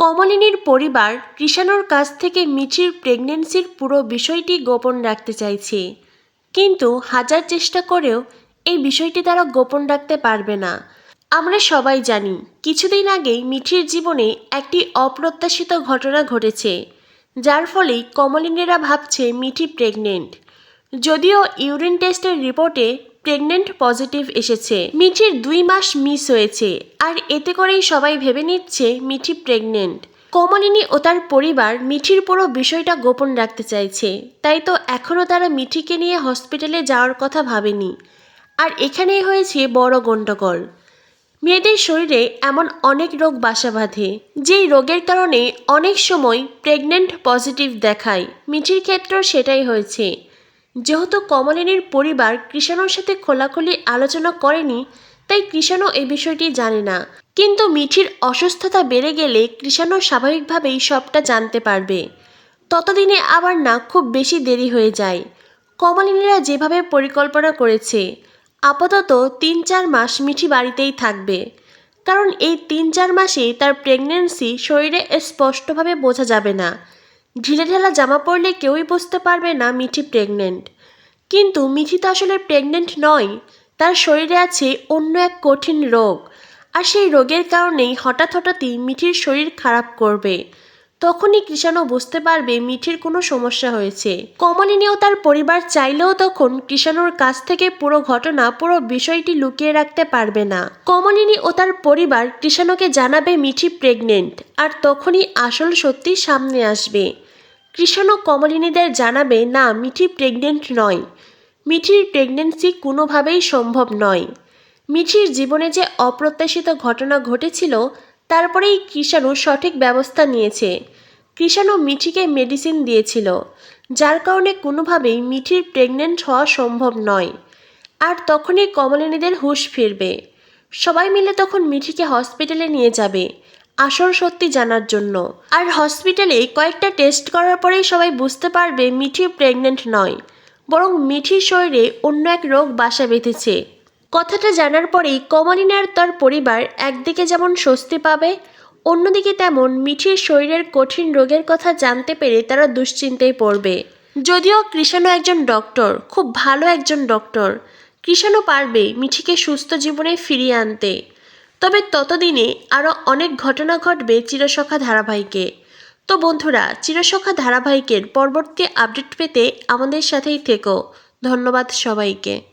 কমলিনীর পরিবার কৃষাণুর কাছ থেকে মিঠির প্রেগনেন্সির পুরো বিষয়টি গোপন রাখতে চাইছে। কিন্তু হাজার চেষ্টা করেও এই বিষয়টি তারা গোপন রাখতে পারবে না। আমরা সবাই জানি, কিছুদিন আগেই মিঠির জীবনে একটি অপ্রত্যাশিত ঘটনা ঘটেছে, যার ফলে কমলিনীরা ভাবছে মিঠি প্রেগনেন্ট যদিও ইউরিন টেস্টের রিপোর্টে প্রেগনেন্ট পজিটিভ এসেছে। মিঠির দুই মাস মিস হয়েছে। আর এতে করেই সবাই ভেবে নিচ্ছে মিঠি প্রেগনেন্ট কমলিনী ও তার পরিবার মিঠির পুরো বিষয়টা গোপন রাখতে চাইছে। তাই তো এখনও তারা মিঠিকে নিয়ে হসপিটালে যাওয়ার কথা ভাবেনি। আর এখানেই হয়েছে বড় গণ্ডগোল মেয়েদের শরীরে এমন অনেক রোগ বাসা বাঁধে, যেই রোগের কারণে অনেক সময় প্রেগনেন্ট পজিটিভ দেখায়। মিঠির ক্ষেত্রেও সেটাই হয়েছে। যেহেতু কমলিনীর পরিবার কৃষাণুর সাথে খোলাখুলি আলোচনা করেনি, তাই কৃষাণু এই বিষয়টি জানে না। কিন্তু মিঠির অসুস্থতা বেড়ে গেলে কৃষাণু স্বাভাবিকভাবেই সবটা জানতে পারবে। ততদিনে আবার না খুব বেশি দেরি হয়ে যায়। কমলিনীরা যেভাবে পরিকল্পনা করেছে, আপাতত তিন চার মাস মিঠি বাড়িতেই থাকবে। কারণ এই তিন চার মাসে তার প্রেগনেন্সি শরীরে স্পষ্টভাবে বোঝা যাবে না। ঢিলেঢালা জামা পরলে কেউই বুঝতে পারবে না মিঠি প্রেগনেন্ট কিন্তু মিঠি তো আসলে প্রেগনেন্ট নয়, তার শরীরে আছে অন্য এক কঠিন রোগ। আর সেই রোগের কারণেই হঠাৎ হঠাৎই মিঠির শরীর খারাপ করবে। তখনই কৃষাণু বুঝতে পারবে মিঠির কোনো সমস্যা হয়েছে। কমলিনী ও তার পরিবার চাইলেও তখন কৃষাণুর কাছ থেকে পুরো ঘটনা, পুরো বিষয়টি লুকিয়ে রাখতে পারবে না। কমলিনী ও তার পরিবার কৃষাণুকে জানাবে মিঠি প্রেগনেন্ট আর তখনই আসল সত্যি সামনে আসবে। কৃষাণু কমলিনীদের জানাবে, না, মিঠি প্রেগনেন্ট নয়। মিঠির প্রেগনেন্সি কোনোভাবেই সম্ভব নয়। মিঠির জীবনে যে অপ্রত্যাশিত ঘটনা ঘটেছিল তারপরেই কৃষাণু সঠিক ব্যবস্থা নিয়েছে। কৃষাণু মিঠিকে মেডিসিন দিয়েছিল, যার কারণে কোনোভাবেই মিঠির প্রেগনেন্ট হওয়া সম্ভব নয়। আর তখনই কমলিনীদের হুঁশ ফিরবে। সবাই মিলে তখন মিঠিকে হসপিটালে নিয়ে যাবে, আসল সত্যি জানার জন্য। আর হসপিটালে কয়েকটা টেস্ট করার পরেই সবাই বুঝতে পারবে মিঠি প্রেগনেন্ট নয়, বরং মিঠির শরীরে অন্য এক রোগ বাসা বেঁধেছে। কথাটা জানার পরেই কমলিনী তার পরিবার একদিকে যেমন স্বস্তি পাবে, অন্যদিকে তেমন মিঠির শরীরের কঠিন রোগের কথা জানতে পেরে তারা দুশ্চিন্তায় পড়বে। যদিও কৃষাণু একজন ডক্টর, খুব ভালো একজন ডক্টর কৃষাণু পারবে মিঠিকে সুস্থ জীবনে ফিরিয়ে আনতে। তবে ততদিনে আরও অনেক ঘটনা ঘটবে চিরসখা ধারাবাহিকে। তো বন্ধুরা, চিরসখা ধারাবাহিকের পরবর্তী আপডেট পেতে আমাদের সাথেই থেকো। ধন্যবাদ সবাইকে।